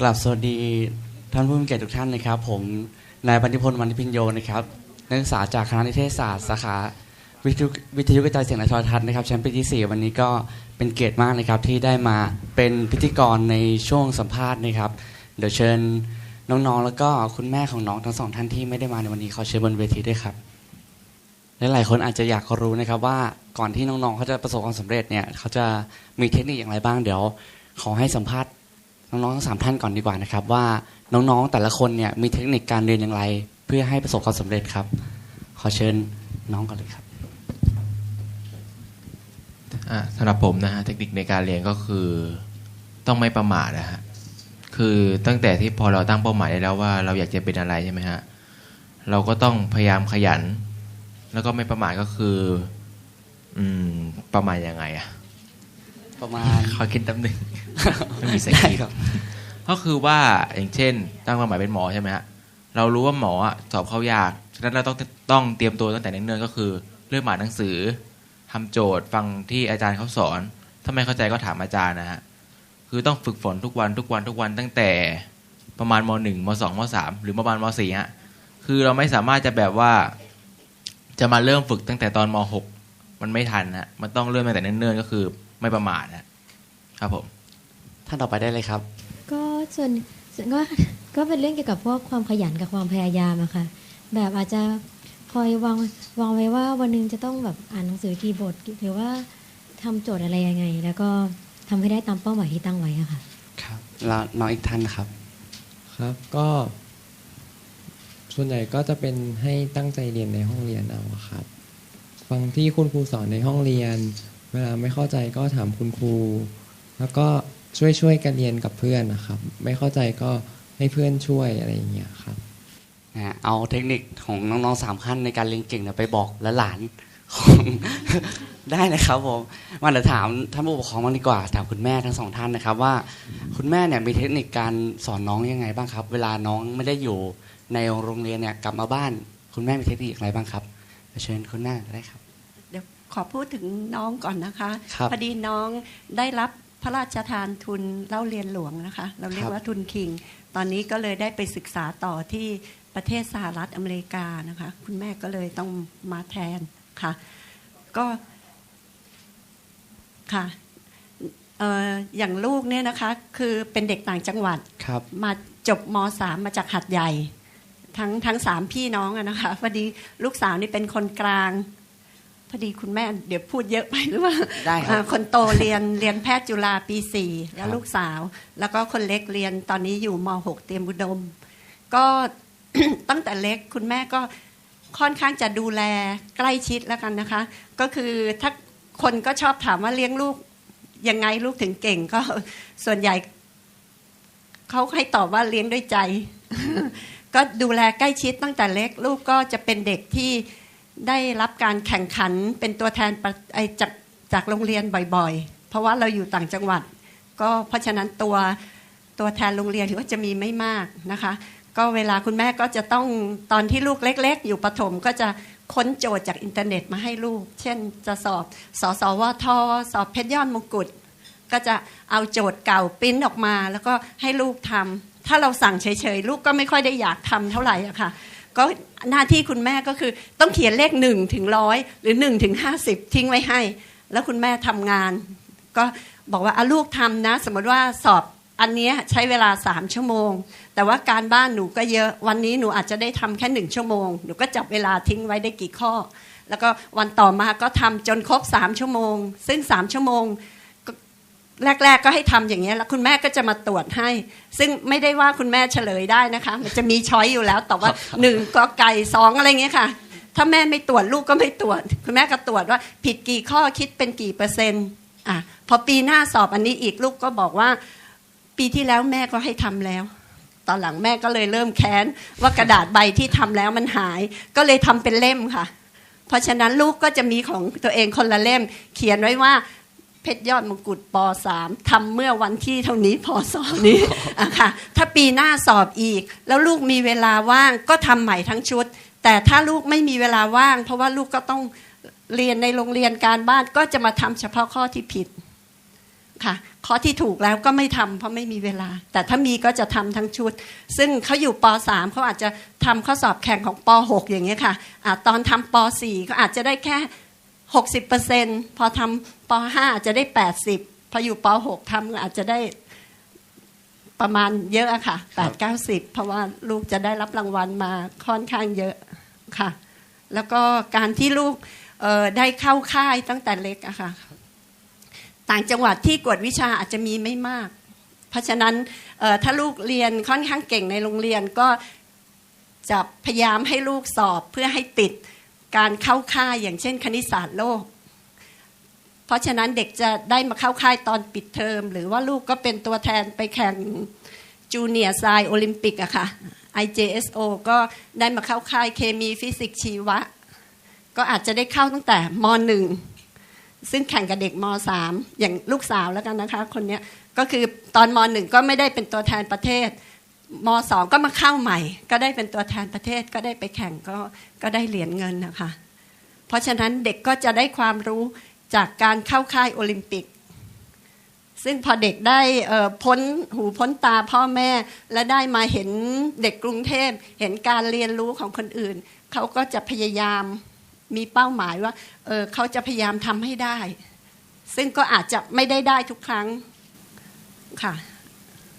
กราบสวัสดีท่านผู้มีเกียรติทุกท่านนะครับ ผมนายบันทิพลวันทิพิญโยนะครับนักศึกษาจากคณะนิเทศศาสตร์สาขาวิทยุวิทยุกระจายเสียงและโทรทัศน์นะครับแชมป์ปีที่4วันนี้ก็เป็นเกียรติมากนะครับที่ได้มาเป็นพิธีกรในช่วงสัมภาษณ์นะครับ เดี๋ยวเชิญน้องๆ แล้วก็คุณแม่ของน้องทั้งสองท่านที่ไม่ได้มาในวันนี้ขอเชิญบนเวทีด้วยครับและหลายคนอาจจะอยากรู้นะครับว่าก่อนที่น้องๆเขาจะประสบความสำเร็จเนี่ยเขาจะมีเทคนิคอย่างไรบ้างเดี๋ยวขอให้สัมภาษณ์ น้องๆทั้งสามท่านก่อนดีกว่านะครับ ว่าน้องๆแต่ละคนเนี่ยมีเทคนิคการเรียนอย่างไร เพื่อให้ประสบความสำเร็จครับ ขอเชิญน้องก่อนเลยครับสำหรับผมนะฮะเทคนิคในการเรียนก็คือต้องไม่ประมาทนะฮะคือตั้งแต่ที่พอเราตั้งเป้าหมายได้แล้วว่าเราอยากจะเป็นอะไรใช่ไหมฮะเราก็ต้องพยายามขยัน แล้วก็ไม่ประมาทก็คือ อืมประมาณยังไงอะ ประมาณขอคิดแป๊บหนึงไม่มีสได้คริปต์ครับก็คือว่าอย่างเช่น ตั้งเป้าหมายเป็นหมอใช่ไหมฮะเรารู้ว่าหมออะสอบเข้ายากฉะนั้นเราต้องต้องเตรียมตัวตั้งแต่เนิ่นๆก็คือเริ่มอ่านหนังสือทำโจทย์ฟังที่อาจารย์เขาสอน ถ้าไม่เข้าใจก็ถามอาจารย์นะฮะคือต้องฝึกฝนทุกวันทุกวันทุกวันตั้งแต่ประมาณมหนึ่งมสองมสามหรือประมาณมสี่ฮะคือเราไม่สามารถจะแบบว่า จะมาเริ่มฝึกตั้งแต่ตอนมหกมันไม่ทันฮะมันต้องเริ่มตั้งแต่เนิ่นๆก็คือ ไม่ประมาทนะครับผมท่านต่อไปได้เลยครับ ก็ส่วนส่วนก็ก็เป็นเรื่องเกี่ยวกับพวกความขยันกับความพยายามอะค่ะ แบบอาจจะคอยวางวางไว้ว่าวันหนึงจะต้องแบบอ่านหนังสือกี่บทหรือว่าทำโจทย์อะไรยังไง แล้วก็ทำให้ได้ตามเป้าหมายที่ตั้งไว้อะค่ะ ครับแล้วน้องอีกท่านนะครับ ครับก็ ส่วนใหญ่ก็จะเป็นให้ตั้งใจเรียนในห้องเรียนเอาอะครับ ฟังที่คุณครูสอนในห้องเรียน เวลาไม่เข้าใจก็ถามคุณครู แล้วก็ช่วยช่วยกันเรียนกับเพื่อนนะครับ ไม่เข้าใจก็ให้เพื่อนช่วยอะไรอย่างเงี้ยครับนะเอาเทคนิคของน้องๆสามขั้นในการเรียนเก่งเนี่ยไปบอกและหลานของได้นะครับผมมาเดี๋ยวถามท่านผู้ปกครองบ้างดีกว่าถามคุณแม่ทั้งสองท่านนะครับ ว่าคุณแม่เนี่ยมีเทคนิคการสอนน้องยังไงบ้างครับ เวลาน้องไม่ได้อยู่ในโรงเรียนเนี่ยกลับมาบ้าน คุณแม่มีเทคนิคอะไรบ้างครับเชิญคุณแม่ได้ครับ ขอพูดถึงน้องก่อนนะคะครับพอดีน้องได้รับพระราชทานทุนเล่าเรียนหลวงนะคะ เราเรียคกรับว่าทุนคิง ตอนนี้ก็เลยได้ไปศึกษาต่อที่ประเทศสหรัฐอเมริกานะคะ คุณแม่ก็เลยต้องมาแทนค่ะ ก็ค่ะเอ่ออย่างลูกเนี่ยนะคะ คือเป็นเด็กต่างจังหวัดครับมาจบมสามมาจากหัดใหญ่ ทั้งทั้งสามพี่น้องอะนะคะพอดีลูกสาวนี่เป็นคนกลางพ อดีคุณแม่เดี๋ยวพูดเยอะไปหรือว่าได้ครับอ่าคนโตเรียนเรียนแพทย์จุฬาปีสี่แล้ควรับลูกสาว แล้วก็คนเล็กเรียนตอนนี้อยู่มหกเตรียมอุดม ก็ตั้งแต่เล็กคุณแม่ก็ค่อนข้างจะดูแลใกล้ชิดแล้วกันนะคะ ก็คือถ้าคนก็ชอบถามว่าเลี้ยงลูกยังไงลูกถึงเก่งก็ส่วนใหญ่เขาให้ตอบว่าเลี้ยงด้วยใจ ก็ดูแลใกล้ชิดตั้งแต่เล็ก ลูกก็จะเป็นเด็กที่ ได้รับการแข่งขันเป็นตัวแทนไอจากจากโรงเรียนบ่อยๆ เพราะว่าเราอยู่ต่างจังหวัด ก็เพราะฉะนั้นตัวตัวแทนโรงเรียนก็จะมีไม่มากนะคะ ก็เวลาคุณแม่ก็จะต้องตอนที่ลูกเล็ก ๆ อยู่ประถมก็จะค้นโจทย์จากอินเทอร์เน็ตมาให้ลูก เช่นจะสอบสสวทสอบเพชรยอดมงกุฎก็จะเอาโจทย์เก่าปริ้นออกมา แล้วก็ให้ลูกทำถ้าเราสั่งเฉยๆ ลูกก็ไม่ค่อยได้อยากทำเท่าไหร่อะค่ะ ก็หน้าที่คุณแม่ก็คือต้องเขียนเลขหนึ่งถึงร้อยหรือหนึ่งถึงห้าสิบทิ้งไว้ให้ แล้วคุณแม่ทำงาน ก็บอกว่าอาลูกทำนะ สมมติว่าสอบอันนี้ใช้เวลาสามชั่วโมง แต่ว่าการบ้านหนูก็เยอะวันนี้หนูอาจจะได้ทำแค่หนึ่งชั่วโมง หนูก็จับเวลาทิ้งไว้ได้กี่ข้อ แล้วก็วันต่อมาก็ทำจนครบสามชั่วโมง ซึ่งสามชั่วโมง แรก ๆ ก็ให้ทำอย่างเงี้ยแล้วคุณแม่ก็จะมาตรวจให้ ซึ่งไม่ได้ว่าคุณแม่เฉลยได้นะคะ มันจะมีช้อยอยู่แล้วแต่ว่าหนึ่งก็ไก่สองอะไรเงี้ยค่ะถ้าแม่ไม่ตรวจลูกก็ไม่ตรวจ คุณแม่ก็ตรวจว่า ผิดกี่ข้อคิดเป็นกี่เปอร์เซ็นต์อะพอปีหน้าสอบอันนี้อีกลูกก็บอกว่า ปีที่แล้วแม่ก็ให้ทำแล้ว ตอนหลังแม่ก็เลยเริ่มแค้น ว่ากระดาษใบที่ทำแล้วมันหาย ก็เลยทำเป็นเล่มค่ะ เพราะฉะนั้นลูกก็จะมีของตัวเองคนละเล่ม เขียนไว้ว่า เพชรยอดมงกุฎป .3 ทำเมื่อวันที่เท่านี้พศนี้อะค่ะถ้าปีหน้าสอบอีก แล้วลูกมีเวลาว่างก็ทำใหม่ทั้งชุด แต่ถ้าลูกไม่มีเวลาว่าง เพราะว่าลูกก็ต้องเรียนในโรงเรียนการบ้านก็จะมาทำเฉพาะข้อที่ผิดค่ะข้อที่ถูกแล้วก็ไม่ทำเพราะไม่มีเวลา แต่ถ้ามีก็จะทำทั้งชุด ซึ่งเขาอยู่ป .3 เขาอาจจะทำข้อสอบแข่งของป .6 อย่างเงี้ยค่ะอะตอนทำป .4 ก็อาจจะได้แค่ 60%พอทำป .5 อาจจะได้ 80 พออยู่ป .6 ทำอาจจะได้ประมาณเยอะอะค่ะ8 90 เพราะว่าลูกจะได้รับรางวัลมาค่อนข้างเยอะค่ะ แล้วก็การที่ลูกเอ่อได้เข้าค่ายตั้งแต่เล็กอะค่ะ ต่างจังหวัดที่กวดวิชาอาจจะมีไม่มาก เพราะฉะนั้นเอ่อถ้าลูกเรียนค่อนข้างเก่งในโรงเรียนก็จะพยายามให้ลูกสอบเพื่อให้ติด การเข้าค่ายอย่างเช่น คณิตศาสตร์โลก เพราะฉะนั้นเด็กจะได้มาเข้าค่ายตอนปิดเทอม หรือว่าลูกก็เป็นตัวแทนไปแข่งจูเนียร์ไซโอลิมปิกอะค่ะ IJSO ก็ได้มาเข้าค่ายเคมีฟิสิกส์ชีวะ ก็อาจจะได้เข้าตั้งแต่มหนึ่งซึ่งแข่งกับเด็กมสามอย่างลูกสาวแล้วกันนะคะ คนนี้ก็คือตอนมหนึ่งก็ไม่ได้เป็นตัวแทนประเทศ มสองก็มาเข้าใหม่ ก็ได้เป็นตัวแทนประเทศก็ได้ไปแข่งก็ก็ได้เหรียญเงินนะคะ เพราะฉะนั้นเด็กก็จะได้ความรู้จากการเข้าค่ายโอลิมปิก ซึ่งพอเด็กได้พ้นหูพ้นตาพ่อแม่ และได้มาเห็นเด็กกรุงเทพเห็นการเรียนรู้ของคนอื่น เขาก็จะพยายามมีเป้าหมายว่าเออเขาจะพยายามทำให้ได้ ซึ่งก็อาจจะไม่ได้ได้ทุกครั้งค่ะ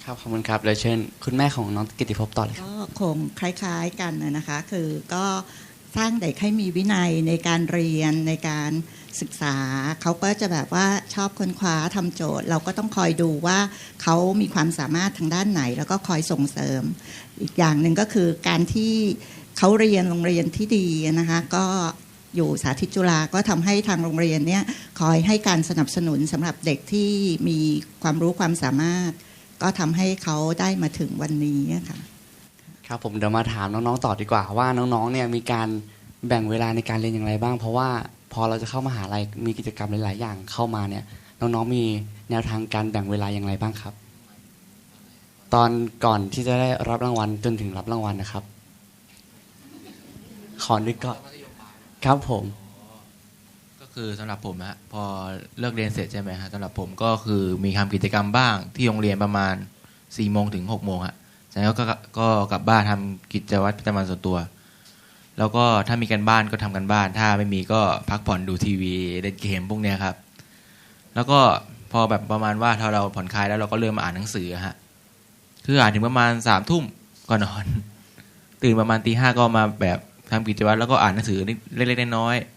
ครับขอบคุณครับเลยเชิญคุณแม่ของน้องกิติภพต่อเลยครับ ก็คงคล้ายๆกันนะคะ คือก็สร้างเด็กให้มีวินัยในการเรียนในการศึกษา เขาก็จะแบบว่าชอบค้นคว้าทำโจทย์ เราก็ต้องคอยดูว่าเขามีความสามารถทางด้านไหน แล้วก็คอยส่งเสริม อีกอย่างหนึ่งก็คือการที่เขาเรียนโรงเรียนที่ดีนะคะก็อยู่สาธิตจุฬาก็ทำให้ทางโรงเรียนเนี่ยคอยให้การสนับสนุนสำหรับเด็กที่มีความรู้ความสามารถ ก็ทำให้เขาได้มาถึงวันนี้ค่ะ ครับผมเดี๋ยวมาถามน้องๆต่อดีกว่า ว่าน้องๆเนี่ยมีการแบ่งเวลาในการเรียนอย่างไรบ้าง เพราะว่าพอเราจะเข้ามหาลัยมีกิจกรรมหลายๆ อย่างเข้ามาเนี่ย น้องๆมีแนวทางการแบ่งเวลาอย่างไรบ้างครับ ตอนก่อนที่จะได้รับรางวัลจนถึงรับรางวัลนะครับ ขอนึกก่อนครับผม คือสำหรับผมฮะพอเลิกเรียนเสร็จใช่ไหมฮะสำหรับผมก็คือมีทำกิจกรรมบ้างที่โรงเรียนประมาณ4ี่โมงถึง6กโมงฮะจากนั้นก็ก็กลับบ้านทำกิจวัตรประจำวันส่วนตัว แล้วก็ถ้ามีกันบ้านก็ทำกันบ้าน ถ้าไม่มีก็พักผ่อนดูทีวีเล่นเกมพวกเนี้ยครับ แล้วก็พอแบบประมาณว่าถ้าเราผ่อนคลายแล้วเราก็เริ่มมาอ่านหนังสือฮะคืออ่านถึงประมาณสามทุ่มก็นอน ตื่นประมาณตีห้าก็มาแบบทำกิจวัตรแล้วก็อ่านหนังสือเล็กๆน้อยๆ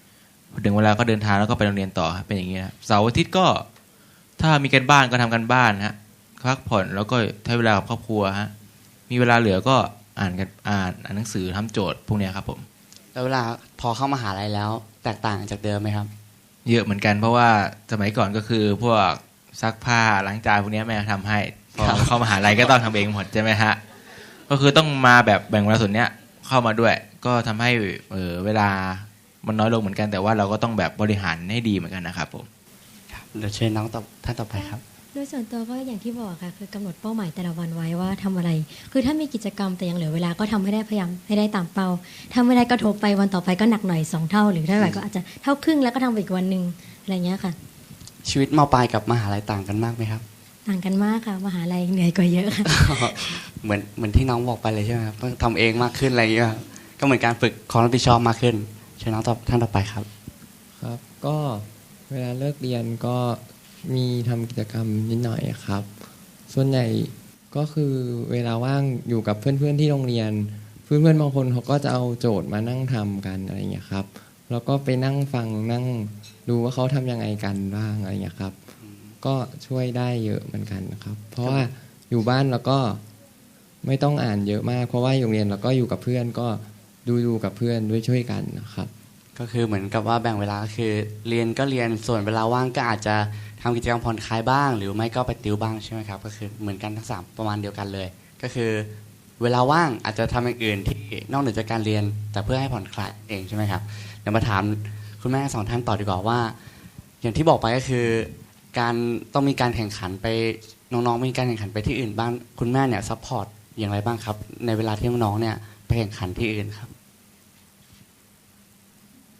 ถึงเวลาก็เดินทางแล้วก็ไปโรงเรียนต่อครับเป็นอย่างนี้นะครับเสาร์อาทิตย์ก็ถ้ามีกันบ้านก็ทำกันบ้านฮะพักผ่อนแล้วก็ใช้เวลากับครอบครัวฮะมีเวลาเหลือก็อ่านกันอ่านอ่านหนังสือทำโจทย์พวกเนี้ยครับผมแล้วเวลาพอเข้ามหาลัยแล้ว แตกต่างจากเดิมไหมครับ เยอะเหมือนกันเพราะว่าสมัยก่อนก็คือพวกซักผ้าล้างจานพวกเนี้ยแม่ทำให้พอครับเข้ามหาลัยก็ต้องทำเองหมดใช่ไหมฮะก็คือต้องมาแบบแบ่งเวลาส่วนเนี้ยเข้ามาด้วย ก็ทำให้เออเวลา มันน้อยลงเหมือนกันแต่ว่าเราก็ต้องแบบบริหารให้ดีเหมือนกันนะครับผมครับเดี๋ยวเชิญน้องต่อท่านต่อไปครับโดยส่วนตัวก็อย่างที่บอกค่ะคือกำหนดเป้าหมายแต่ละวันไว้ว่าทำอะไร คือถ้ามีกิจกรรมแต่ยังเหลือเวลาก็ทำให้ได้พยายามให้ได้ตามเป้าถ้าไม่ได้ก็ทบไปวันต่อไปก็หนักหน่อยสองเท่า หรือถ้าไหวก็อาจจะเท่าครึ่งแล้วก็ทำไปอีกวันหนึ่งอะไรเงี้ยค่ะ ชีวิตมปลายกับมหาลัยต่างกันมากไหมครับต่างกันมากค่ะมหาลัยเหนื่อยกว่าเยอะค่ะเหมือนเหมือนที่น้องบอกไปเลยใช่ไหมครับต้องทำเองมากขึ้นอะไรอย่างเงี้ยครับก็เหมือนการฝึกความรับผิดชอบมากขึ้น เชิญน้องต่อท่านต่อไปครับ ครับ ก็เวลาเลิกเรียนก็มีทำกิจกรรมนิดหน่อยครับ ส่วนใหญ่ก็คือเวลาว่างอยู่กับเพื่อนๆที่โรงเรียน เพื่อนๆบางคนเขาก็จะเอาโจทย์มานั่งทำกันอะไรอย่างเงี้ยครับ แล้วก็ไปนั่งฟังนั่งดูว่าเขาทำยังไงกันบ้างอะไรอย่างเงี้ยครับ ก็ช่วยได้เยอะเหมือนกันครับ เพราะว่าอยู่บ้านแล้วก็ไม่ต้องอ่านเยอะมาก เพราะว่าอยู่โรงเรียนเราก็อยู่กับเพื่อนก็ ดูดูกับเพื่อนด้วยช่วยกันนะครับ ก็คือเหมือนกับว่าแบ่งเวลาก็คือเรียนก็เรียนส่วนเวลาว่างก็อาจจะทำกิจกรรมผ่อนคลายบ้าง หรือไม่ก็ไปติวบ้างใช่ไหมครับก็คือเหมือนกันทั้งสามประมาณเดียวกันเลย ก็คือเวลาว่างอาจจะทำอย่างอื่นที่นอกเหนือจากการเรียน แต่เพื่อให้ผ่อนคลายเองใช่ไหมครับเดี๋ยวมาถามคุณแม่สองท่านต่อดีกว่าว่า อย่างที่บอกไปก็คือ การต้องมีการแข่งขันไปน้องๆมีการแข่งขันไปที่อื่นบ้างคุณแม่เนี่ยซัพพอร์ตอย่างไรบ้างครับ ในเวลาที่น้องๆเนี่ย ไปแข่งขันที่อื่นครับ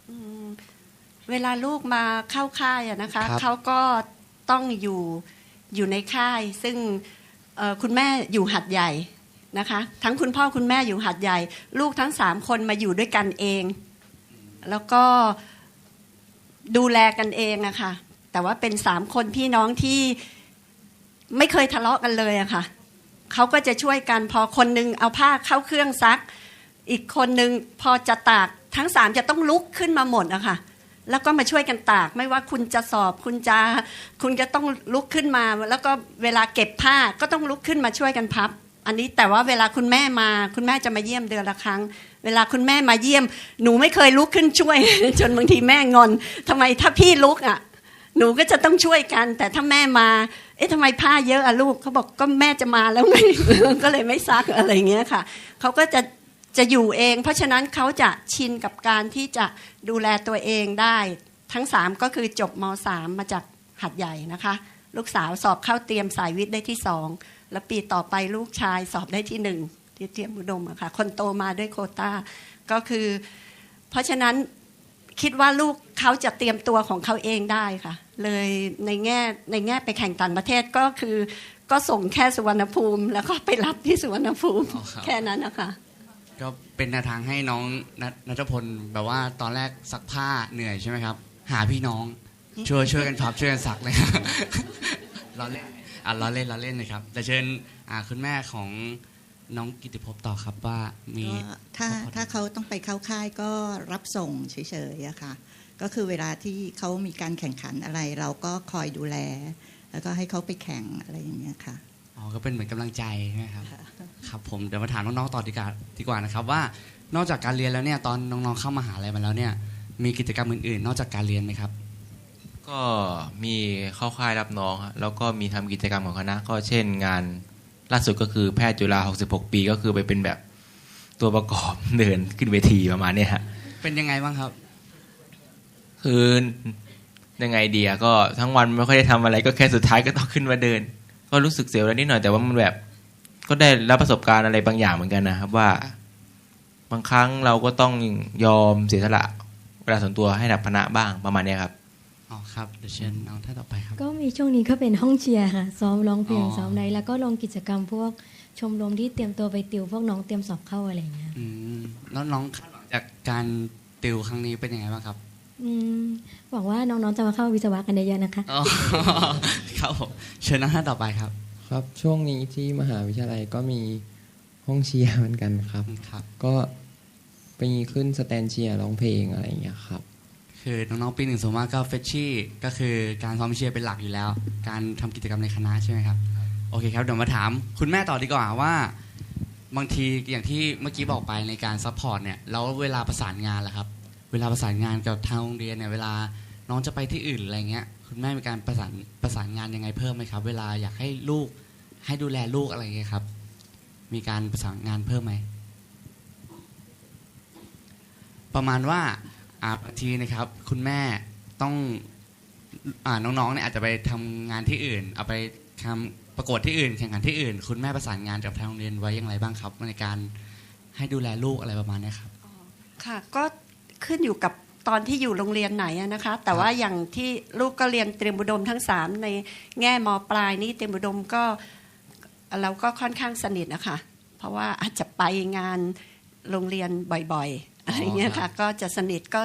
อืมเวลาลูกมาเข้าค่ายอะนะคะครับเขาก็ต้องอยู่อยู่ในค่าย ซึ่งเอ่อคุณแม่อยู่หัดใหญ่นะคะ ทั้งคุณพ่อคุณแม่อยู่หัดใหญ่ ลูกทั้งสามคนมาอยู่ด้วยกันเอง แล้วก็ดูแลกันเองอะค่ะ แต่ว่าเป็นสามคนพี่น้องที่ไม่เคยทะเลาะกันเลยอะค่ะเขาก็จะช่วยกันพอคนหนึงเอาผ้าเข้าเครื่องซัก อีกคนหนึ่งพอจะตากทั้งสามจะต้องลุกขึ้นมาหมดอะค่ะแล้วก็มาช่วยกันตากไม่ว่าคุณจะสอบคุณจะคุณจะต้องลุกขึ้นมา แล้วก็เวลาเก็บผ้าก็ต้องลุกขึ้นมาช่วยกันพับ อันนี้แต่ว่าเวลาคุณแม่มา คุณแม่จะมาเยี่ยมเดือนละครั้ง เวลาคุณแม่มาเยี่ยม หนูไม่เคยลุกขึ้นช่วย จนบางทีแม่งอนทำไมถ้าพี่ลุกอะ หนูก็จะต้องช่วยกัน แต่ถ้าแม่มา เอ๊ะทำไมผ้าเยอะอะลูกเขาบอกก็แม่จะมาแล้วไงก็เลยไม่ซักอะไรเงี้ยค่ะเขาก็จะ จะอยู่เอง เพราะฉะนั้นเขาจะชินกับการที่จะดูแลตัวเองได้ ทั้งสามก็คือจบมสามมาจากหัดใหญ่นะคะ ลูกสาวสอบเข้าเตรียมสายวิทย์ได้ที่สองแล้วปีต่อไปลูกชายสอบได้ที่หนึ่งที่เตรียมอุดมอะค่ะคนโตมาด้วยโควต้าก็คือ เพราะฉะนั้นคิดว่าลูกเขาจะเตรียมตัวของเขาเองได้ค่ะ เลยในแง่ในแง่ไปแข่งต่างประเทศก็คือ ก็ส่งแค่สุวรรณภูมิ แล้วก็ไปรับที่สุวรรณภูมิอ๋อครับแค่นั้นนะคะ ก็เป็นแนวทางให้น้องณนัทพลแบบว่าตอนแรกซักผ้าเหนื่อยใช่ไหมครับ หาพี่น้องช่วยช่วยกันพับช่วยกันซักเลยครับล้อเล่นอะล้อเล่นล้อเล่นนะครับ แต่เชิญอ่าคุณแม่ของน้องกิติภพต่อครับว่ามีก็ถ้าถ้าเขาต้องไปเข้าค่ายก็รับส่งเฉยๆอะค่ะ ก็คือเวลาที่เขามีการแข่งขันอะไร เราก็คอยดูแล แล้วก็ให้เขาไปแข่งอะไรอย่างเงี้ยค่ะ อ๋อก็เป็นเหมือนกำลังใจใช่ไหมครับ ครับผมเดี๋ยวมาถามน้องๆต่อดีกว่าดีกว่านะครับว่านอกจากการเรียนแล้วเนี่ยตอนน้องๆเข้ามาหาลัยมาแล้วเนี่ยมีกิจกรรมอื่นๆ นอกจากการเรียนไหมครับ ก็มีเข้าค่ายรับน้องฮะแล้วก็มีทำกิจกรรมของคณะ ก็เช่นงานล่าสุดก็คือแพทย์จุฬา66 ปีก็คือไปเป็นแบบตัวประกอบเดินขึ้นเวทีประมาณเนี้ยฮะเป็นยังไงบ้างครับ คือยังไงเดียก็ทั้งวันไม่ค่อยได้ทำอะไรก็แค่สุดท้ายก็ต้องขึ้นมาเดิน ก็รู้สึกเสียวแล้วนิดหน่อยแต่ว่ามันแบบ ก็ได้รับประสบการณ์อะไรบางอย่างเหมือนกันนะครับว่า บางครั้งเราก็ต้องยอมเสียสละเวลาส่วนตัวให้ดับคณะบ้างประมาณเนี้ยครับอ๋อครับเดี๋ยวเชิญน้องท่านต่อไปครับ ก็มีช่วงนี้ก็เป็นห้องเชียร์ค่ะ ซ้อมร้องเพลงอ๋อซ้อมอะไรแล้วก็ลงกิจกรรมพวกชมรมที่เตรียมตัวไปติวพวกน้องเตรียมสอบเข้าอะไรอย่างเงี้ยอืมแล้วน้องคาดหวังจากการติวครั้งนี้เป็นยังไงบ้างครับ อืมหวังว่าน้องๆจะมาเข้าวิศวะกันเยอะๆนะคะ อ๋อ ครับผมเชิญน้องท่านต่อไปครับ ครับช่วงนี้ที่มหาวิทยาลัยก็มีห้องเชียร์เหมือนกันครับ ครับ ก็ไปขึ้นสแตนเชียร์ร้องเพลงอะไรอย่างเงี้ยครับ คือน้องๆปีหนึ่งส่วนมากก็เฟชชี่ก็คือการซ้อมเชียร์เป็นหลักอยู่แล้ว การทำกิจกรรมในคณะใช่ไหมครับ โอเคครับเดี๋ยวมาถามคุณแม่ต่อดีกว่าว่า บางทีอย่างที่เมื่อกี้บอกไปในการซัพพอร์ตเนี่ยแล้วเวลาประสานงานล่ะครับ เวลาประสานงานกับทางโรงเรียนเนี่ยเวลาน้องจะไปที่อื่นอะไรเงี้ย คุณแม่มีการประสานประสานงานยังไงเพิ่มไหมครับ เวลาอยากให้ลูกให้ดูแลลูกอะไรเงี้ยครับ มีการประสานงานเพิ่มไหมประมาณว่าอาบทีนะครับ คุณแม่ต้องอ่าน้องๆเนี่ยอาจจะไปทำงานที่อื่น เอาไปทำประกวดที่อื่น แข่งขันที่อื่น คุณแม่ประสานงานกับทางโรงเรียนไว้อย่างไรบ้างครับ ในการให้ดูแลลูกอะไรประมาณนี้ครับค่ะก็ขึ้นอยู่กับ ตอนที่อยู่โรงเรียนไหนอะนะคะ แต่ว่าอย่างที่ลูกก็เรียนเตรียมอุดมทั้งสามในแง่มปลายนี่เตรียมอุดมก็เราก็ค่อนข้างสนิทนะคะเพราะว่าอาจจะไปงานโรงเรียนบ่อยๆอะไรเงี้ยครัค่ะบก็จะสนิทก็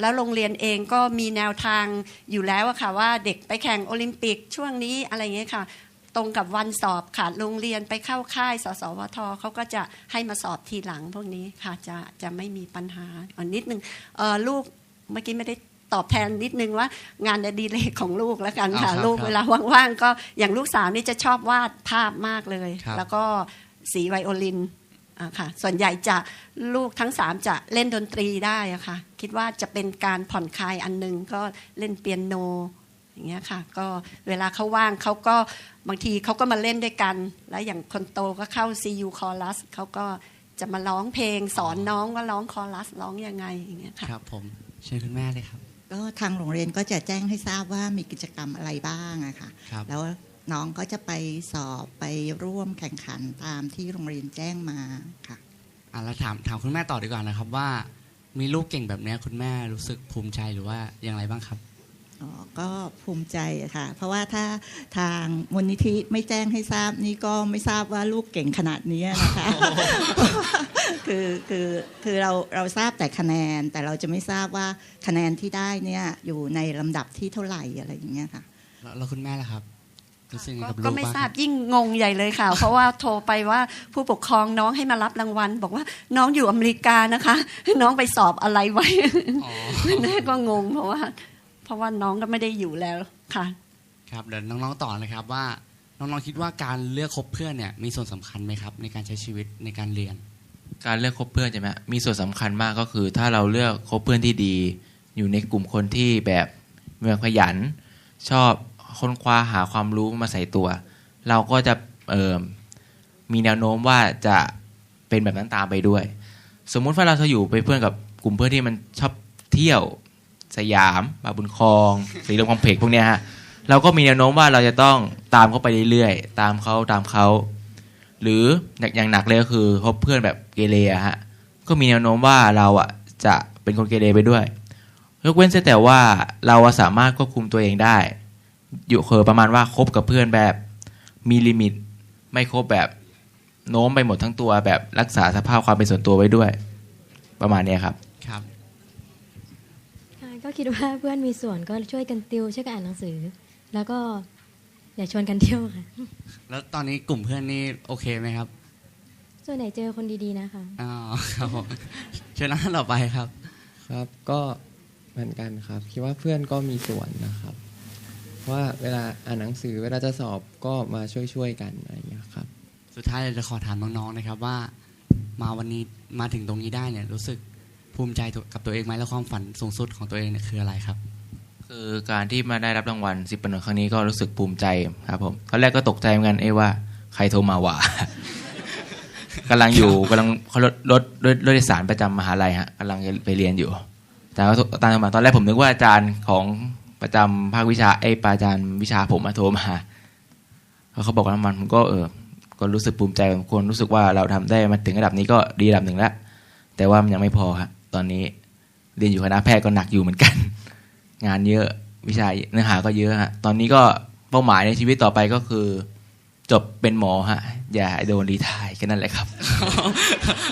แล้วโรงเรียนเองก็มีแนวทางอยู่แล้วอะค่ะว่าเด็กไปแข่งโอลิมปิกช่วงนี้อะไรเงี้ยค่ะ ตรงกับวันสอบขาดโรงเรียนไปเข้าค่าย สสวทเขาก็จะให้มาสอบทีหลังพวกนี้ค่ะจะจะไม่มีปัญหาอันนิดนึงเอ่อลูกเมื่อกี้ไม่ได้ตอบแทนนิดนึงว่างานอดีเลกของลูกแล้วกันค่ะอ๋อครับลูกครับเวลาว่างๆก็อย่างลูกสาวนี่จะชอบวาดภาพมากเลยครับแล้วก็สีไวโอลินอะค่ะส่วนใหญ่จะลูกทั้งสามจะเล่นดนตรีได้อะค่ะ คิดว่าจะเป็นการผ่อนคลายอันหนึงก็เล่นเปียโน อย่างเงี้ยค่ะก็เวลาเขาว่างเขาก็บางทีเขาก็มาเล่นด้วยกัน แล้วอย่างคนโตก็เข้า CU Chorus เขาก็จะมาร้องเพลงสอนน้องว่าร้องคอรัสร้องยังไงอย่างเงี้ยค่ะครับผมเชิญคุณแม่เลยครับ ก็ทางโรงเรียนก็จะแจ้งให้ทราบว่ามีกิจกรรมอะไรบ้างอะค่ะครับแล้วน้องก็จะไปสอบไปร่วมแข่งขันตามที่โรงเรียนแจ้งมาค่ะอะแล้วถามถามคุณแม่ต่อดีกว่านะครับว่า มีลูกเก่งแบบเนี้ยคุณแม่รู้สึกภูมิใจหรือว่าอย่างไรบ้างครับออ๋อ ก็ภูมิใจอะค่ะ เพราะว่าถ้าทางมูลนิธิไม่แจ้งให้ทราบนี่ก็ไม่ทราบว่าลูกเก่งขนาดนี้นะคะ คือคือคือเราเราทราบแต่คะแนน แต่เราจะไม่ทราบว่าคะแนนที่ได้เนี่ยอยู่ในลำดับที่เท่าไหร่อะไรอย่างเงี้ยค่ะแล้วแล้วคุณแม่ล่ะครับรู้สึกยังไงก็กับลูกก็ไม่บ้างทราบยิ่งงงใหญ่เลยค่ะ เพราะว่าโทรไปว่าผู้ปกครองน้องให้มารับรางวัล บอกว่าน้องอยู่อเมริกานะคะ น้องไปสอบอะไรไว้อ๋อแม่ก็งงเพราะว่า เพราะว่าน้องก็ไม่ได้อยู่แล้วค่ะครับเดี๋ยวน้องๆต่อนะครับว่าน้องๆคิดว่าการเลือกคบเพื่อนเนี่ยมีส่วนสำคัญไหมครับ ในการใช้ชีวิตในการเรียน การเลือกคบเพื่อนใช่ไหมมีส่วนสำคัญมากก็คือ ถ้าเราเลือกคบเพื่อนที่ดี อยู่ในกลุ่มคนที่แบบมีความขยัน ชอบค้นคว้าหาความรู้มาใส่ตัว เราก็จะเออมีแนวโน้มว่าจะเป็นแบบนั้นตามไปด้วย สมมุติว่าเราจะอยู่ไปเพื่อนกับกลุ่มเพื่อนที่มันชอบเที่ยว สยามบาบุญคลองสีลมคลองเพกพวกเนี้ยฮะเราก็มีแนวโน้มว่าเราจะต้องตามเขาไปเรื่อยๆตามเขาตามเขาหรืออย่างหนักเลยก็คือคบเพื่อนแบบเกเรฮะก็มีแนวโน้มว่าเราอะจะเป็นคนเกเรไปด้วย ยกเว้นแต่ว่าเราสามารถควบคุมตัวเองได้ อยู่เคอประมาณว่าคบกับเพื่อนแบบมีลิมิต ไม่คบแบบโน้มไปหมดทั้งตัวแบบรักษาสภาพความเป็นส่วนตัวไว้ด้วย ประมาณนี้ครับ ครับค่ะก็คิดว่าเพื่อนมีส่วนก็ช่วยกันติวช่วยกันอ่านหนังสือ แล้วก็อย่าชวนกันเที่ยวค่ะ แล้วตอนนี้กลุ่มเพื่อนนี่โอเคไหมครับ ส่วนไหนเจอคนดีๆนะคะอ๋อครับผมเชิญท่านต่อไปครับ ครับก็เหมือนกันครับ คิดว่าเพื่อนก็มีส่วนนะครับ ว่าเวลาอ่านหนังสือเวลาจะสอบก็มาช่วยๆกันอะไรอย่างเงี้ยครับ สุดท้ายเราจะขอถามน้องๆนะครับว่า มาวันนี้มาถึงตรงนี้ได้เนี่ยรู้สึก ภูมิใจกับตัวเองไหมและความฝันสูงสุดของตัวเองเนี่ยคืออะไรครับ คือการที่มาได้รับรางวัลสิบปนครั้งนี้ก็รู้สึกภูมิใจครับผมตอนแรกก็ตกใจเหมือนกันเอ้ว่าใครโทรมาวะกำลังอยู่กำลังเขารถรถรถรถโดยสารประจำมหาลัยฮะกำลังจะไปเรียนอยู่แต่ว่าตามมาตอนแรกผมนึกว่าอาจารย์ของประจำภาควิชาไอ้ยปาอาจารย์วิชาผมมาโทรมาแล้วเขาบอกว่ารางวัลผมก็เออก็รู้สึกภูมิใจผมควรรู้สึกว่าเราทำได้มาถึงระดับนี้ก็ดีระดับหนึ่งแล้วแต่ว่ามันยังไม่พอครับ ตอนนี้เรียนอยู่คณะแพทย์ก็หนักอยู่เหมือนกัน งานเยอะวิชาเนื้อหาก็เยอะฮะตอนนี้ก็เป้าหมายในชีวิตต่อไปก็คือ จบเป็นหมอฮะ อย่าโดนรีไทายแค่นั้นแหละครับ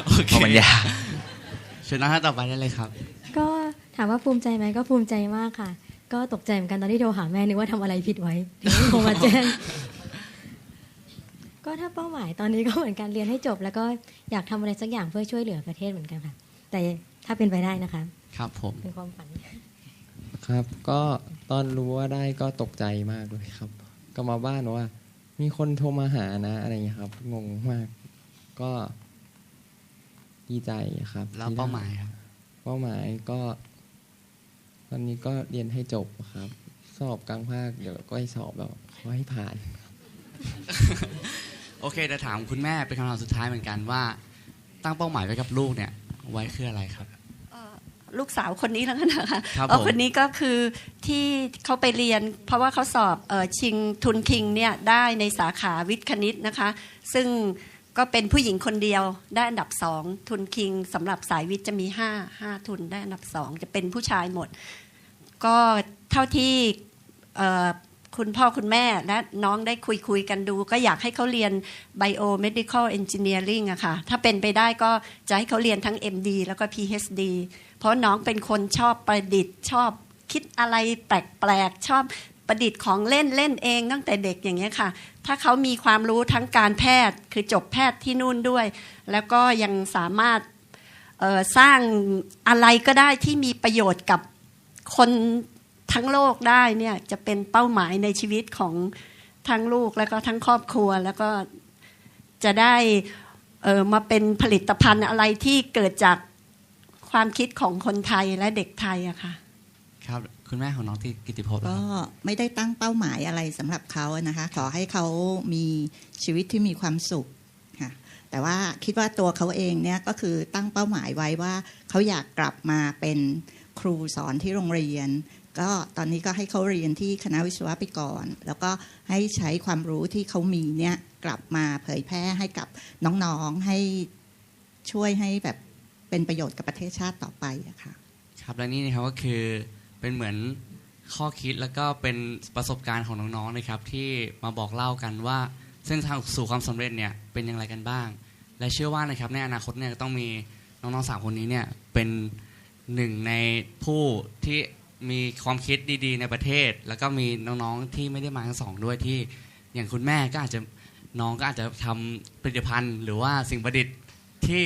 โอเคเพราะมันยากเชิญท่านต่อไปได้เลยครับ ก็ถามว่าภูมิใจไหมก็ภูมิใจมากค่ะ ก็ตกใจเหมือนกันตอนที่โทรหาแม่นึกว่าทำอะไรผิดไว้ถึงโทรมาแจ้งก็ถ้าเป้าหมายตอนนี้ก็เหมือนการเรียนให้จบ แล้วก็อยากทำอะไรสักอย่างเพื่อช่วยเหลือประเทศเหมือนกันค่ะ แต่ ถ้าเป็นไปได้นะคะ ครับผมเป็นความฝัน ครับ ก็ตอนรู้ว่าได้ก็ตกใจมากเลยครับ ก็มาบ้านว่า มีคนโทรมาหานะอะไรอย่างเงี้ยครับ งงมาก ก็ดีใจครับแล้วที่ได้เป้าหมายครับ เป้าหมายก็ ตอนนี้ก็เรียนให้จบครับ สอบกลางภาคเดี๋ยวก็ให้สอบแล้วขอให้ผ่าน โอเคจะถามคุณแม่เป็นคำถามสุดท้ายเหมือนกันว่า ตั้งเป้าหมายไว้กับลูกเนี่ย ไว้คืออะไรครับ ลูกสาวคนนี้แล้วกันนะคะครับเอ่อผม คนนี้ก็คือที่เขาไปเรียน เพราะว่าเขาสอบเออชิงทุนคิงเนี่ยได้ในสาขาวิทย์คณิตนะคะ ซึ่งก็เป็นผู้หญิงคนเดียวได้อันดับสองทุนคิงสำหรับสายวิทย์จะมีห้าห้าทุนได้อันดับสองจะเป็นผู้ชายหมด ก็เท่าที่เอ่อ คุณพ่อคุณแม่และน้องได้คุยคุยกันดู ก็อยากให้เขาเรียน biomedical engineering อะค่ะ ถ้าเป็นไปได้ก็จะให้เขาเรียนทั้ง MD แล้วก็ PhD เพราะน้องเป็นคนชอบประดิษฐ์ชอบคิดอะไรแปลกๆ ชอบประดิษฐ์ของเล่นเล่นเองตั้งแต่เด็กอย่างเงี้ยค่ะ ถ้าเขามีความรู้ทั้งการแพทย์คือจบแพทย์ที่นู่นด้วย แล้วก็ยังสามารถสร้างอะไรก็ได้ที่มีประโยชน์กับคน ทั้งโลกได้เนี่ยจะเป็นเป้าหมายในชีวิตของทั้งลูกแล้วก็ทั้งครอบครัวแล้วก็จะได้เออมาเป็นผลิตภัณฑ์อะไรที่เกิดจากความคิดของคนไทยและเด็กไทยอะค่ะ ครับคุณแม่ของน้องที่กิติพจน์ก็ไม่ได้ตั้งเป้าหมายอะไรสำหรับเขาอะนะคะ ขอให้เขามีชีวิตที่มีความสุขค่ะแต่ว่าคิดว่าตัวเขาเองเนี่ยก็คือตั้งเป้าหมายไว้ว่าเขาอยากกลับมาเป็นครูสอนที่โรงเรียน ก็ตอนนี้ก็ให้เขาเรียนที่คณะวิศวะไปก่อน แล้วก็ให้ใช้ความรู้ที่เขามีเนี่ยกลับมาเผยแพร่ให้กับน้องๆให้ช่วยให้แบบเป็นประโยชน์กับประเทศชาติต่อไปอะค่ะครับและนี่นะครับก็คือเป็นเหมือนข้อคิดแล้วก็เป็นประสบการณ์ของน้องๆนะครับ ที่มาบอกเล่ากันว่าเส้นทางสู่ความสำเร็จเนี่ยเป็นอย่างไรกันบ้าง และเชื่อว่านะครับในอนาคตเนี่ยต้องมีน้องๆสามคนนี้เนี่ยเป็นหนึ่งในผู้ที่ มีความคิดดีๆ ในประเทศ แล้วก็มีน้องๆที่ไม่ได้มาทั้งสองด้วยที่อย่างคุณแม่ก็อาจจะน้องก็อาจจะทำผลิตภัณฑ์ หรือว่าสิ่งประดิษฐ์ที่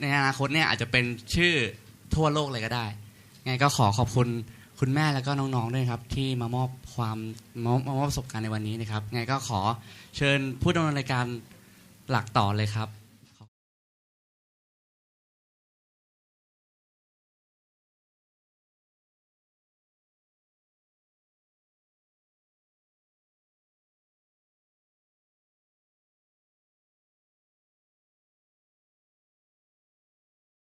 ในอนาคตเนี่ยอาจจะเป็นชื่อทั่วโลกเลยก็ได้ไงก็ขอขอบคุณคุณแม่แล้วก็น้องๆด้วยครับ ที่มามอบความมามามอบประสบการณ์ในวันนี้นะครับไงก็ขอเชิญผู้ดำเนินรายการหลักต่อเลยครับ